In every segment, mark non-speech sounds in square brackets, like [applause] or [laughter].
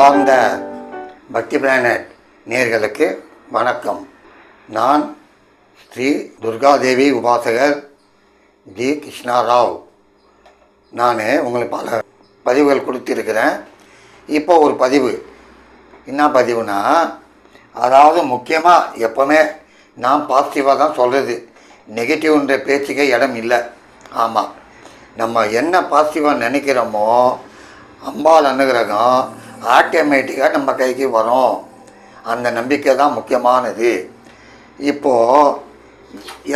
அன்பார்ந்த பக்தி பிளானட் நேர்களுக்கு வணக்கம். நான் ஸ்ரீ துர்காதேவி உபாசகர் ஜி கிருஷ்ணா ராவ் நான் உங்களுக்கு பல பதிவுகள் கொடுத்துருக்கிறேன். இப்போ ஒரு பதிவு. என்ன பதிவுனா அதாவது முக்கியமாக எப்போவுமே நான் பாசிட்டிவாக தான் சொல்கிறது நெகட்டிவ்ன்ற பேச்சுக்கே இடம் இல்லை. ஆமாம் நம்ம என்ன பாசிட்டிவாக நினைக்கிறோமோ அம்பாள் அனுகிரகம் ஆட்டோமேட்டிக்காக நம்ம கைக்கு வரும். அந்த நம்பிக்கை தான் முக்கியமானது. இப்போது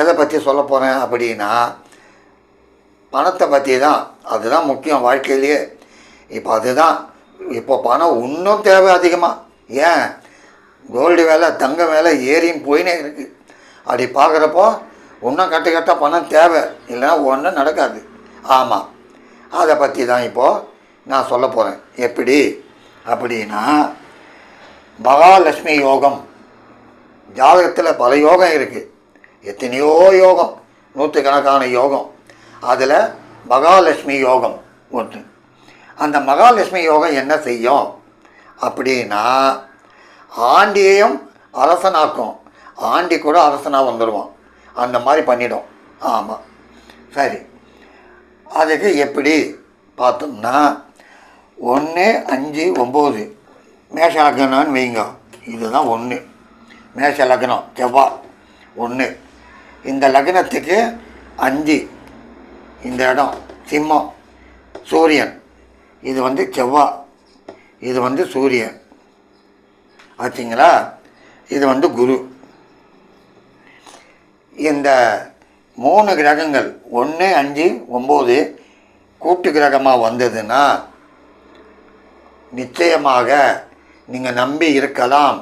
எதை பற்றி சொல்ல போகிறேன் அப்படின்னா பணத்தை பற்றி தான். அதுதான் முக்கியம் வாழ்க்கையிலேயே. இப்போ அதுதான் இப்போ பணம் இன்னும் தேவை அதிகமாக ஏன்? கோல்டு வேலை தங்க வேலை ஏறியும் போயினே இருக்குது அப்படி பார்க்குறப்போ இன்னும் கட்ட கட்ட பணம் தேவை. இல்லைன்னா ஒன்றும் நடக்காது. ஆமாம் அதை பற்றி தான் இப்போது நான் சொல்ல போகிறேன் எப்படி? அப்படின்னா மகாலட்சுமி யோகம். ஜாதகத்தில் பல யோகம் இருக்குது எத்தனையோ யோகம் நூற்றுக்கணக்கான யோகம். அதில் மகாலட்சுமி யோகம் ஒன்று. அந்த மகாலட்சுமி யோகம் என்ன செய்யும்? அப்படின்னா ஆண்டியையும் அரசனாக்கும். ஆண்டி கூட அரசனாக வந்துடுவான் அந்த மாதிரி பண்ணிடும். ஆமாம் சரி. அதுக்கு எப்படி பார்த்தோம்னா ஒன்று அஞ்சு ஒம்பது. மேஷ லக்னம்னு வைங்க. இதுதான் ஒன்று. மேஷ லக்னம் செவ்வாய் ஒன்று. இந்த லக்னத்துக்கு அஞ்சு. இந்த இடம் சிம்மம். சூரியன். இது வந்து செவ்வாய் இது வந்து சூரியன். ஆச்சுங்களா இது வந்து குரு. இந்த மூணு கிரகங்கள் ஒன்று அஞ்சு ஒம்பது கூட்டு கிரகமாக வந்ததுன்னா நிச்சயமாக நீங்கள் நம்பி இருக்கலாம்.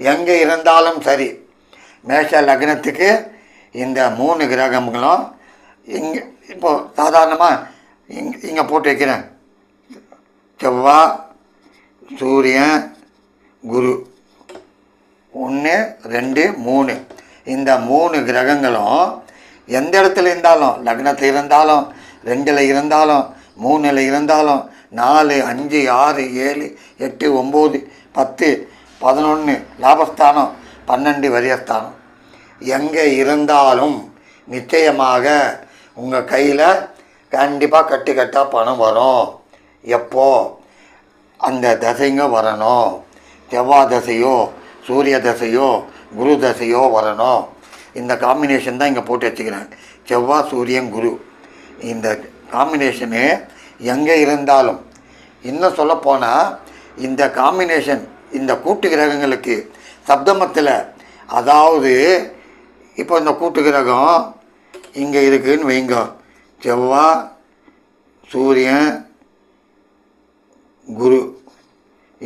எங்கே இருந்தாலும் சரி. மேஷ லக்னத்துக்கு இந்த மூணு கிரகங்களும் இங்கே இப்போது சாதாரணமாக இங்கே இங்கே போட்டு வைக்கிறேன். செவ்வாய் சூரியன் குரு. ஒன்று ரெண்டு மூணு. இந்த மூணு கிரகங்களும் எந்த இடத்துல இருந்தாலும் லக்னத்தில் இருந்தாலும் ரெண்டில் இருந்தாலும் மூணில் இருந்தாலும் நாலு அஞ்சு ஆறு ஏழு எட்டு ஒம்பது பத்து பதினொன்று லாபஸ்தானம் பன்னெண்டு வரியஸ்தானம். எங்கே இருந்தாலும் நிச்சயமாக உங்கள் கையில் கண்டிப்பாக கட்டு கட்டாக பணம் வரும். எப்போ? அந்த தசைங்க வரணும். செவ்வாய் தசையோ சூரிய தசையோ குரு தசையோ வரணும். இந்த காம்பினேஷன் தான் இங்கே போட்டு வச்சுக்கிறேன் செவ்வாய் சூரியன் குரு. இந்த காம்பினேஷனு எங்கே இருந்தாலும். இன்னும் சொல்லப்போனால் இந்த காம்பினேஷன் இந்த கூட்டு கிரகங்களுக்கு சப்தமத்தில் அதாவது இப்போ இந்த கூட்டு கிரகம் இங்கே இருக்குதுன்னு வைங்க. செவ்வாய் சூரியன் குரு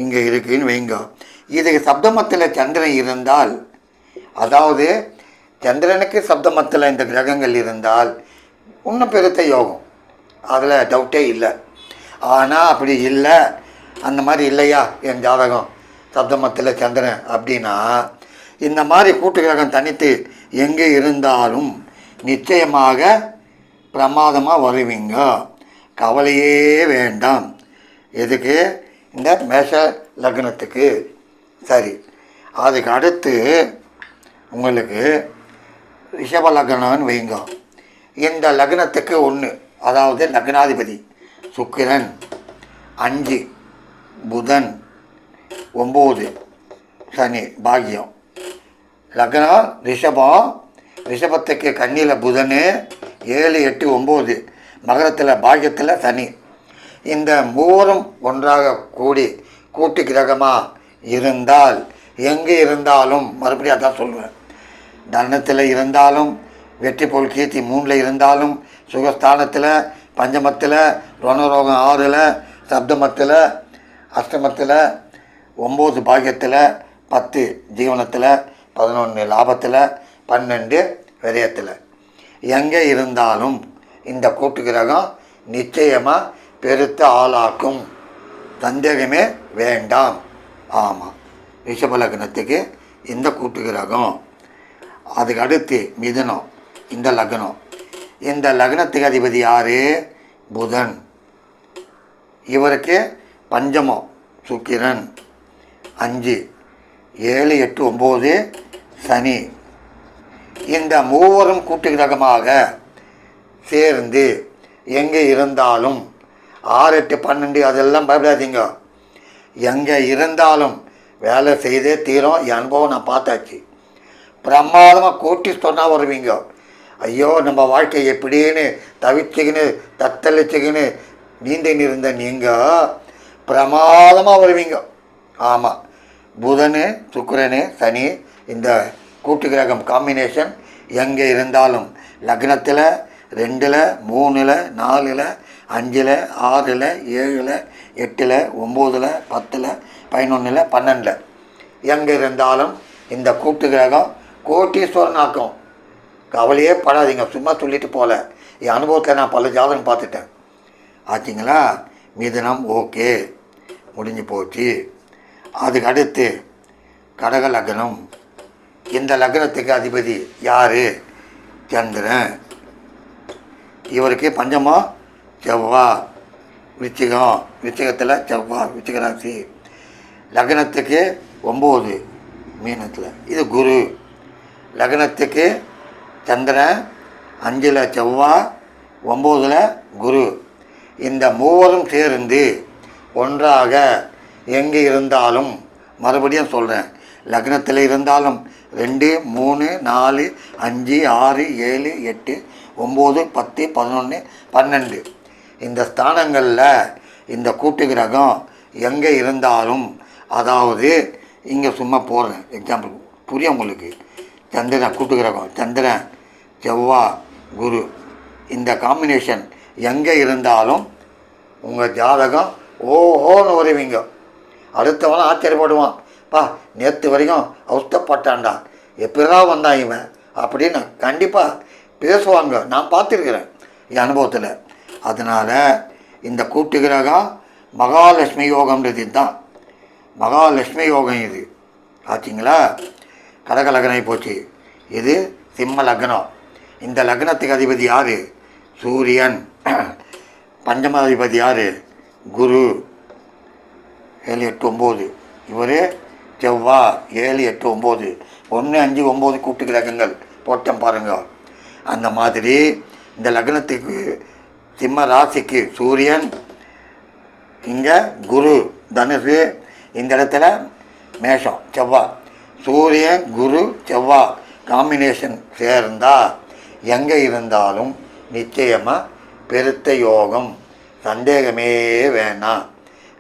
இங்கே இருக்குன்னு வைங்க. இதுக்கு சப்தமத்தில் சந்திரன் இருந்தால் அதாவது சந்திரனுக்கு சப்தமத்தில் இந்த கிரகங்கள் இருந்தால் இன்னும் பெருத்த யோகம். அதில் டவுட்டே இல்லை. ஆனால் அப்படி இல்லை. அந்த மாதிரி இல்லையா என் ஜாதகம்? சப்தமத்தில் சந்திரன் அப்படின்னா இந்த மாதிரி கூட்டு கிரகம் தனித்து எங்கே இருந்தாலும் நிச்சயமாக பிரமாதமாக வருவீங்க. கவலையே வேண்டாம். எதுக்கு? இந்த மேஷ லக்னத்துக்கு. சரி. அதுக்கு அடுத்து உங்களுக்கு ரிஷப லக்னம்னு வைங்க. இந்த லக்னத்துக்கு ஒன்று அதாவது லக்னாதிபதி சுக்கிரன் அஞ்சு புதன் ஒம்பது சனி பாக்கியம். லக்னம் ரிஷபம் ரிஷபத்துக்கு கண்ணியில் புதன் ஏழு எட்டு ஒம்பது மகரத்தில் பாக்கியத்தில் சனி. இந்த மூவரும் ஒன்றாக கூடி கூட்டு கிரகமாக இருந்தால் எங்கே இருந்தாலும் மறுபடியும் அதான் சொல்லுவேன் தனத்தில் இருந்தாலும் வெற்றி போல் கீர்த்தி மூணில் இருந்தாலும் சுகஸ்தானத்தில் பஞ்சமத்தில் ரணரோகம் ஆறில் சப்தமத்தில் அஷ்டமத்தில் ஒம்பது பாக்கியத்தில் பத்து ஜீவனத்தில் பதினொன்று லாபத்தில் பன்னெண்டு விரயத்தில். எங்கே இருந்தாலும் இந்த கூட்டு கிரகம் நிச்சயமாக பெருத்த ஆளாக்கும். சந்தேகமே வேண்டாம். ஆமாம் ரிஷபலக்னத்துக்கு இந்த கூட்டு கிரகம். அதுக்கு அடுத்து மிதனம். இந்த லக்னம். இந்த லக்னத்துக்கு அதிபதி யார்? புதன். இவருக்கு பஞ்சமம் சுக்கிரன். அஞ்சு ஏழு எட்டு ஒம்பது சனி. இந்த மூவரும் கூட்டு கிரகமாக சேர்ந்து எங்கே இருந்தாலும் ஆறு எட்டு பன்னெண்டு அதெல்லாம் பயப்படாதீங்க. எங்கே இருந்தாலும் வேலை செய்தே தீரும். என் அனுபவம் நான் பார்த்தாச்சு. பிரமாதமாக கூட்டி சொன்னால் வருவீங்க. ஐயோ நம்ம வாழ்க்கை எப்படின்னு தவிச்சுக்கின்னு தத்தளிச்சுக்கின்னு நீந்தின்னு இருந்த நீங்கள் பிரமாதமாக வருவீங்க. ஆமாம் புதனு சுக்கரனு சனி இந்த கூட்டு கிரகம் காம்பினேஷன் எங்கே இருந்தாலும் லக்னத்தில் ரெண்டில் மூணில் நாலில் அஞ்சில் ஆறில் ஏழில் எட்டில் ஒம்போதில் பத்தில் பதினொன்றில் பன்னெண்டில். எங்கே இருந்தாலும் இந்த கூட்டு கிரகம் கோட்டீஸ்வரனாக்கும் கவலையே படாதீங்க. சும்மா சொல்லிட்டு போகல. என் அனுபவத்தை நான் பல ஜாதகம் பார்த்துட்டேன். ஆச்சுங்களா? மிதுனம் ஓகே. முடிஞ்சு போச்சு. அதுக்கு அடுத்து கடக லக்னம். இந்த லக்னத்துக்கு அதிபதி யார்? சந்திரன். இவருக்கு பஞ்சமா? செவ்வா. விச்சிகம் விச்சிகத்தில் செவ்வா விருச்சிக ராசி. லக்னத்துக்கு ஒம்பது மீனத்தில். இது குரு. லக்னத்துக்கு சந்திரன் அஞ்சில் செவ்வாய் ஒம்போதில் குரு. இந்த மூவரும் சேர்ந்து ஒன்றாக எங்கே இருந்தாலும் மறுபடியும் சொல்கிறேன் லக்னத்தில் இருந்தாலும் ரெண்டு மூணு நாலு அஞ்சு ஆறு ஏழு எட்டு ஒம்பது பத்து பதினொன்று பன்னெண்டு. இந்த ஸ்தானங்களில் இந்த கூட்டு கிரகம் எங்கே இருந்தாலும் அதாவது இங்கே சும்மா போடுறேன் எக்ஸாம்பிள் புரியும் உங்களுக்கு? சந்திரன் கூட்டுகிரகம் சந்திரன் செவ்வா குரு. இந்த காம்பினேஷன் எங்கே இருந்தாலும் உங்கள் ஜாதகம் ஓஹோன்னு வருவீங்க. அடுத்தவன் ஆச்சரியப்படுவான். பா நேற்று வரைக்கும் அவஸ்தப்பட்டான்டா. எப்படிதான் வந்தான் இவன்? அப்படின்னு கண்டிப்பாக பேசுவாங்க. நான் பார்த்துருக்குறேன் என் அனுபவத்தில். அதனால் இந்த கூட்டு கிரகம் மகாலட்சுமி யோகம்ன்றது தான் மகாலட்சுமி யோகம் இது. ஆச்சுங்களா? கடக லக்னம் போச்சு. இது சிம்ம லக்னம். இந்த லக்னத்துக்கு அதிபதி யார்? சூரியன். [clears throat] பஞ்சம அதிபதி யார்? குரு. ஏழு எட்டு ஒம்பது. இவர் செவ்வா ஏழு எட்டு ஒம்பது. ஒன்று அஞ்சு ஒம்பது கூட்டு கிரகங்கள் போட்டம் பாருங்க. அந்த மாதிரி இந்த லக்னத்துக்கு சிம்ம ராசிக்கு சூரியன் இங்கே குரு தனுசு இந்த இடத்துல மேஷம் செவ்வாய். சூரியன் குரு செவ்வா காம்பினேஷன் சேர்ந்தா எங்கே இருந்தாலும் நிச்சயமாக பெருத்த யோகம். சந்தேகமே வேணாம்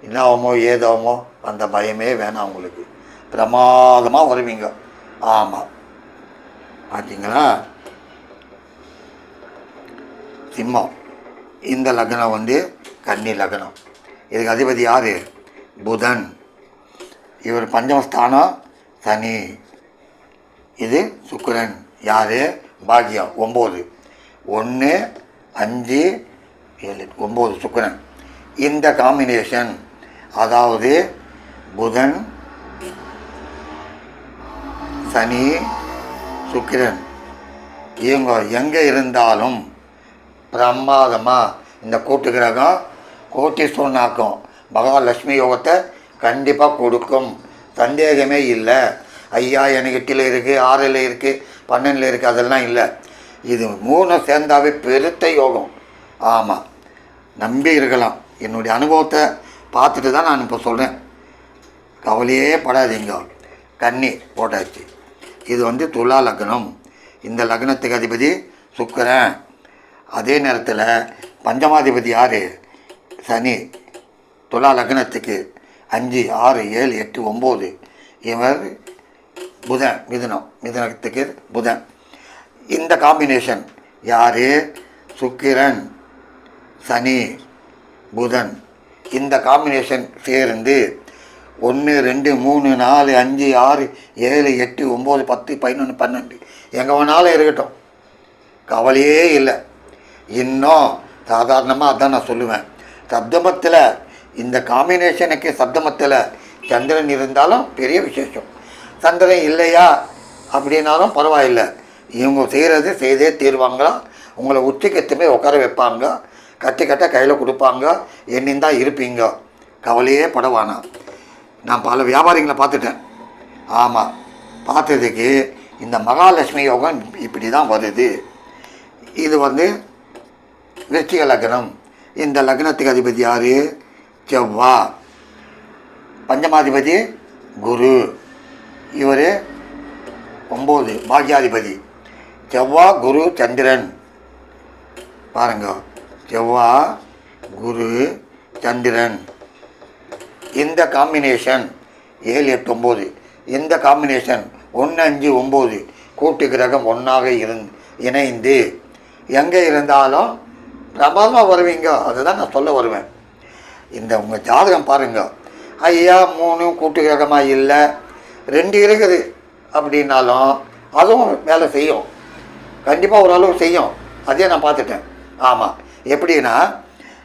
என்னாவமோ ஏதாவோ அந்த பயமே வேணாம் உங்களுக்கு. பிரமாதமாக வருவீங்க. ஆமாம் பார்த்தீங்களா சிம்மம். இந்த லக்னம் வந்து கன்னி லக்னம். இதுக்கு அதிபதி யார்? புதன். இவர் பஞ்சமஸ்தானம் சனி. இது சுக்கரன். யார் பாக்கியம் ஒம்பது. ஒன்று அஞ்சு ஏழு ஒம்பது சுக்கரன். இந்த காம்பினேஷன் அதாவது புதன் சனி சுக்கிரன். இவங்க எங்கே இருந்தாலும் பிரமாதமாக இந்த கூட்டு கிரகம் கோட்டீஸ்வரனாக்கும் மகாலட்சுமி யோகத்தை கண்டிப்பாக கொடுக்கும். சந்தேகமே இல்லை. ஐயா எனக்கு எட்டில் இருக்குது ஆறில் இருக்குது பன்னெண்டில் இருக்குது அதெல்லாம் இல்லை. இது மூணு சேர்ந்தாவே பெருத்த யோகம். ஆமாம் நம்பி இருக்கலாம். என்னுடைய அனுபவத்தை பார்த்துட்டு தான் நான் இப்போ சொல்கிறேன் கவலையே படாதீங்க. கன்னி போட்டாச்சு. இது வந்து துலா லக்னம். இந்த லக்னத்துக்கு அதிபதி சுக்கிரன். அதே நேரத்தில் பஞ்சமாதிபதி யார்? சனி. துலா லக்னத்துக்கு. அஞ்சு ஆறு ஏழு எட்டு ஒம்பது. இவர் புதன் மிதுனம். மிதுனத்துக்கு புதன். இந்த காம்பினேஷன் யார்? சுக்கிரன் சனி புதன். இந்த காம்பினேஷன் சேர்ந்து ஒன்று ரெண்டு மூணு நாலு அஞ்சு ஆறு ஏழு எட்டு ஒம்பது பத்து பதினொன்று பன்னெண்டு. எங்கே வேணாலும் இருக்கட்டும். கவலையே இல்லை. இன்னும் சாதாரணமாக அதான் நான் சொல்லுவேன். சப்தமத்தில் இந்த காம்பினேஷனுக்கு சப்தமத்தில் சந்திரன் இருந்தாலும் பெரிய விசேஷம். சந்திரன் இல்லையா? அப்படின்னாலும் பரவாயில்லை. இவங்க செய்கிறது செய்தே தீர்வாங்களா? உங்களை உச்சிக்கத்துமே உட்கார வைப்பாங்க. கட்டி கட்ட கையில் கொடுப்பாங்க. என்னின்னு தான் இருப்பீங்க. கவலையே படவானா. நான் பல வியாபாரிகளை பார்த்துட்டேன். ஆமாம் பார்த்ததுக்கு இந்த மகாலட்சுமி யோகம் இப்படி தான் வருது. இது வந்து விருச்சிக லக்னம். இந்த லக்னத்துக்கு அதிபதி யார்? செவ்வா பஞ்சமாதிபதி குரு. இவர் ஒம்பது பாக்யாதிபதி. செவ்வா குரு சந்திரன். பாருங்க. செவ்வா குரு சந்திரன். இந்த காம்பினேஷன் ஏழு எட்டு ஒம்பது. இந்த காம்பினேஷன் ஒன்று அஞ்சு ஒம்பது. கூட்டு கிரகம் ஒன்றாக இருந் இணைந்து. எங்கே இருந்தாலும் பிரபலமாக வருவீங்க. அதுதான் நான் சொல்ல வருவேன். இந்த உங்கள் ஜாதகம் பாருங்கள் ஐயா மூணு கூட்டு கிரகமாக இல்லை ரெண்டு இருக்குது அப்படின்னாலும் அதுவும் வேலை செய்யும். கண்டிப்பாக ஓரளவு செய்யும். அதே நான் பார்த்துட்டேன். ஆமாம் எப்படின்னா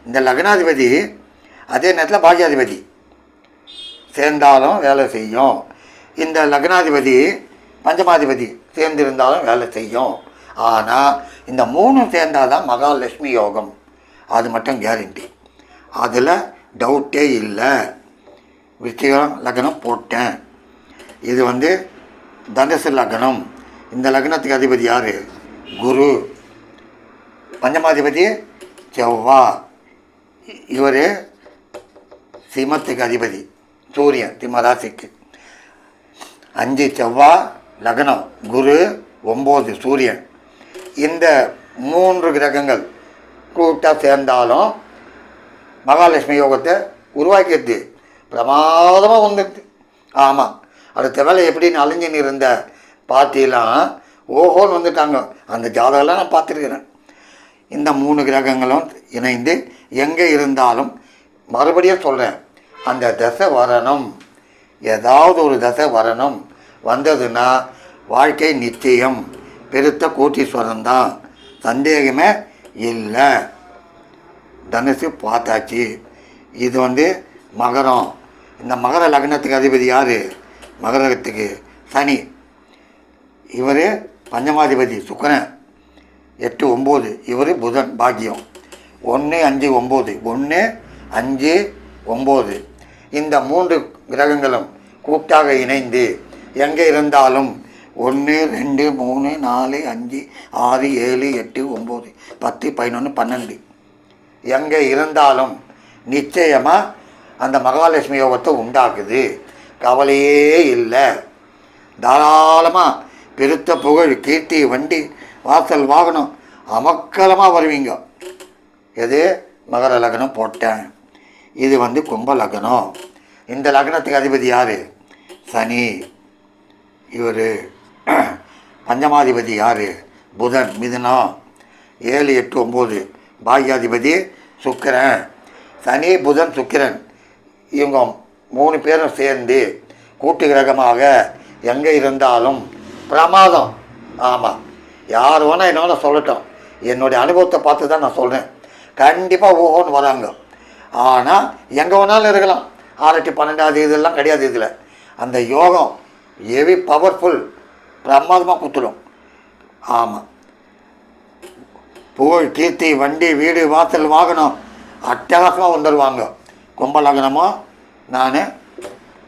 இந்த லக்னாதிபதி அதே நேரத்தில் பாக்கியாதிபதி சேர்ந்தாலும் வேலை செய்யும். இந்த லக்னாதிபதி பஞ்சமாதிபதி சேர்ந்திருந்தாலும் வேலை செய்யும். ஆனால் இந்த மூணும் சேர்ந்தால் தான் மகாலட்சுமி யோகம். அது மட்டும் கேரண்டி அதில் டவுட்டே இல்லை. விருச்சிகம் லக்னம் போட்டேன். இது வந்து தனுசு லக்னம். இந்த லக்னத்துக்கு அதிபதி யார்? குரு. பஞ்சமாதிபதி செவ்வா. இவர் சிம்மத்துக்கு அதிபதி. சூரியன் சிம்ம ராசிக்கு. அஞ்சு செவ்வா லக்னம் குரு ஒம்பது சூரியன். இந்த மூன்று கிரகங்கள் கூட்டாக சேர்ந்தாலும் மகாலட்சுமி யோகத்தை உருவாக்கிடுது பிரமாதமாக வந்துடுது ஆமாம் அடுத்த வேலை எப்படின்னு அலைஞ்சின்னு இருந்த பாட்டிலாம் ஓஹோன்னு வந்துட்டாங்க. அந்த ஜாதகம்லாம் நான் பார்த்துருக்கிறேன். இந்த மூணு கிரகங்களும் இணைந்து எங்கே இருந்தாலும் மறுபடியும் சொல்கிறேன் அந்த தசை வரணும். ஏதாவது ஒரு தசை வரணும். வந்ததுன்னா வாழ்க்கை நிச்சயம் பெருத்த கோட்டீஸ்வரன் தான். சந்தேகமே இல்லை. தனுசு பார்த்தாச்சு. இது வந்து மகரம். இந்த மகர லக்னத்துக்கு அதிபதி யார்? மகரத்துக்கு சனி. இவர் பஞ்சமாதிபதி சுக்கரன். எட்டு ஒம்பது. இவர் புதன் பாக்கியம். ஒன்று அஞ்சு ஒம்பது. ஒன்று அஞ்சு ஒம்பது. இந்த மூன்று கிரகங்களும் கூட்டாக இணைந்து எங்கே இருந்தாலும் ஒன்று ரெண்டு மூணு நாலு அஞ்சு ஆறு ஏழு எட்டு ஒம்பது பத்து பதினொன்று பன்னெண்டு. எங்கே இருந்தாலும் நிச்சயமாக அந்த மகாலட்சுமி யோகத்தை உண்டாக்குது. கவலையே இல்லை. தாராளமாக பெருத்த புகழ் கீர்த்தி வண்டி வாசல் வாகனம் அமக்கலமாக வருவீங்க. எது? மகர லக்னம் போட்டேன். இது வந்து கும்ப லக்னம். இந்த லக்னத்துக்கு அதிபதி யார்? சனி. இவர் [clears throat] பஞ்சமாதிபதி யார்? புதன் மிதுனம். ஏழு எட்டு ஒம்பது. பாக்யாதிபதி சுக்கிரன். சனி புதன் சுக்கிரன். இவங்க மூணு பேரும் சேர்ந்து கூட்டு கிரகமாக எங்கே இருந்தாலும் பிரமாதம். ஆமாம் யார் வேணால் என்னால் சொல்லட்டும். என்னுடைய அனுபவத்தை பார்த்து தான் நான் சொல்கிறேன் கண்டிப்பாக ஓஹோன்னு வராங்க. ஆனால் எங்கே வேணாலும் இருக்கலாம். ஆறட்டி பன்னெண்டாவது இதெல்லாம் கிடையாது இதில். அந்த யோகம் ஹெவி பவர்ஃபுல் பிரமாதமாக குத்துடும் ஆமாம் புகழ் கீர்த்தி வண்டி வீடு வாசல் வாகனம் அட்டகாசமாக வந்துடுவாங்க கும்பலகனமாக நான்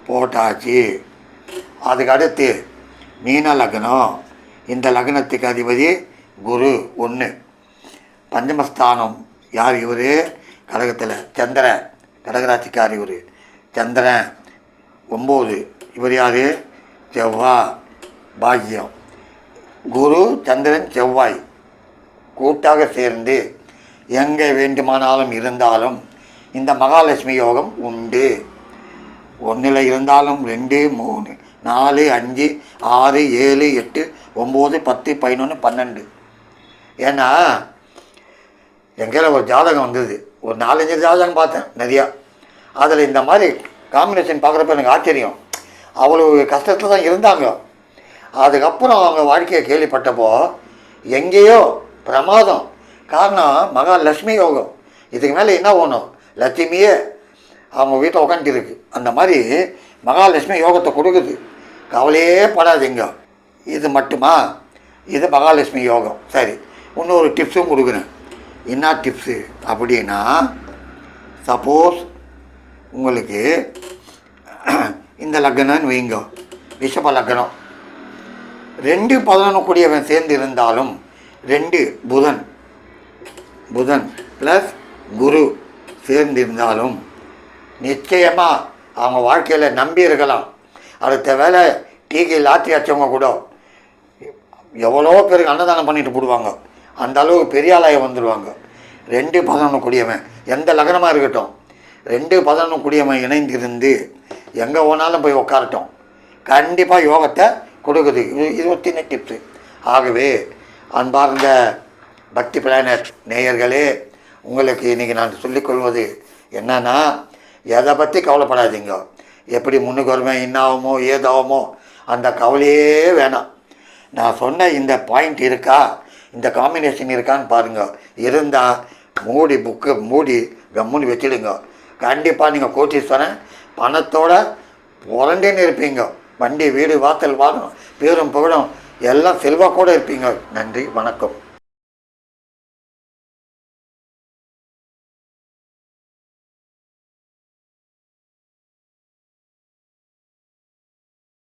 போட்டாச்சு. அதுக்கு அடுத்து மீன லக்னம். இந்த லக்னத்துக்கு அதிபதி குரு ஒன்று பஞ்சமஸ்தானம். யார் இவர்? கடகத்தில் சந்திரன். கடகராட்சிக்கார் இவர். சந்திரன். ஒம்பது. இவர் யார்? செவ்வாய் பாக்கியம். குரு சந்திரன் செவ்வாய். கூட்டாக சேர்ந்து எங்கே வேண்டுமானாலும் இருந்தாலும் இந்த மகாலட்சுமி யோகம் உண்டு. ஒன்றில் இருந்தாலும் ரெண்டு மூணு நாலு அஞ்சு ஆறு ஏழு எட்டு ஒம்பது பத்து பதினொன்று பன்னெண்டு. ஏன்னா எங்கேயில் ஒரு ஜாதகம் வந்தது. ஒரு நாலஞ்சு ஜாதகம் பார்த்தேன் நிறையா. அதில் இந்த மாதிரி காம்பினேஷன் பார்க்குறப்ப எனக்கு ஆச்சரியம். அவ்வளோ கஷ்டத்தில் தான் இருந்தாங்க. அதுக்கப்புறம் அவங்க வாழ்க்கையை கேள்விப்பட்டப்போ எங்கேயோ பிரமாதம். காரணம் மகா லக்ஷ்மி யோகம். இதுக்கு மேலே என்ன வேணும்? லட்சுமியே அவங்க வீட்டில் உட்காந்துருக்கு அந்த மாதிரி மகாலட்சுமி யோகத்தை கொடுக்குது. கவலையே படாதீங்க இது மட்டுமா? இது மகாலட்சுமி யோகம். சரி இன்னொரு டிப்ஸும் கொடுக்குறேன். என்ன டிப்ஸு அப்படின்னா சப்போஸ் உங்களுக்கு இந்த லக்னம்னு வைங்க. ரிஷப லக்னம். ரெண்டு பதினொன்று கூடியவன் சேர்ந்து இருந்தாலும் ரெண்டு புதன். புதன் ப்ளஸ் குரு சேர்ந்திருந்தாலும் நிச்சயமாக அவங்க வாழ்க்கையில் நம்பி இருக்கலாம். அடுத்த வேலை டீக்கு லாத்தி அடிச்சவங்க கூட எவ்வளோ பேருக்கு அன்னதானம் பண்ணிட்டு போடுவாங்க. அந்த அளவுக்கு பெரிய ஆளாக வந்துடுவாங்க ரெண்டு பதினொன்று கூடியவன். எந்த லக்னமாக இருக்கட்டும். ரெண்டு பதினொன்று கூடியவன் இணைந்திருந்து எங்கே போனாலும் போய் உட்காரட்டும் கண்டிப்பாக யோகத்தை கொடுக்குது. இது இது ஒரு சின்ன டிப்ஸு ஆகவே அன்பார்ந்த பக்தி பிளானட் நேயர்களே உங்களுக்கு இன்றைக்கி நான் சொல்லிக்கொள்வது என்னன்னா எதை பற்றி கவலைப்படாதீங்க. எப்படி முன்னுக்கு வருவேன் இன்னாகுமோ ஏதாகுமோ அந்த கவலையே வேணாம். நான் சொன்ன இந்த பாயிண்ட் இருக்கா? இந்த காம்பினேஷன் இருக்கான்னு பாருங்கள் இருந்தால் மூடி புக்கு மூடி கம்முன்னு வச்சுடுங்க. கண்டிப்பாக நீங்கள் கோட்டீஸ்வரன் பணத்தோட புரண்டேன்னு இருப்பீங்க. வண்டி வீடு வாசல் வாரம் பேரும் புகழும் எல்லாம் செல்வாக்கோடு இருப்பீங்க. நன்றி வணக்கம்.